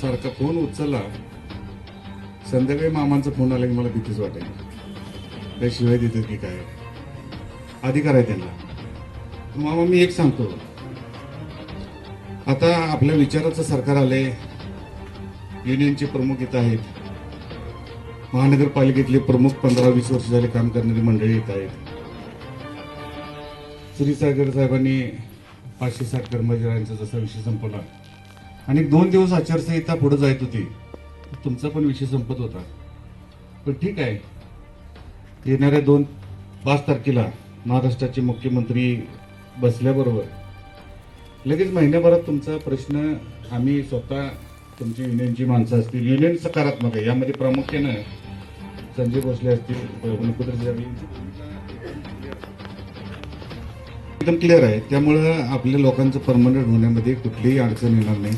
सारखा फोन उचलला. संध्याकाळी मामांचा फोन आला की मला भीतीच वाटायची काय शिवाय देतात की काय? अधिकार आहे त्यांना. मामा मी एक सांगतो. आता आपल्या विचाराचं सरकार आले युनियनचे प्रमुख इथं आहेत. महानगरपालिकेतले प्रमुख पंधरा वीस वर्ष झाले काम करणारी मंडळी येत आहेत. श्री सागर साहेबांनी पाचशे साठ कर्मचाऱ्यांचा जसा विषय संपवला आणि दोन दिवस आचारसंहिता पुढे जायत होती. तुमचा पण विषय संपत होता. पण ठीक आहे. येणाऱ्या दोन पाच तारखेला महाराष्ट्राचे मुख्यमंत्री बसल्याबरोबर लगेच महिन्याभरात तुमचा प्रश्न आम्ही स्वतः तुमची युनियनची माणसं असतील युनियन सकारात्मक आहे. यामध्ये प्रामुख्यानं संजय भोसले असतील एकदम क्लिअर आहे. त्यामुळं आपल्या लोकांचं परमनंट होण्यामध्ये कुठलीही अडचण येणार नाही.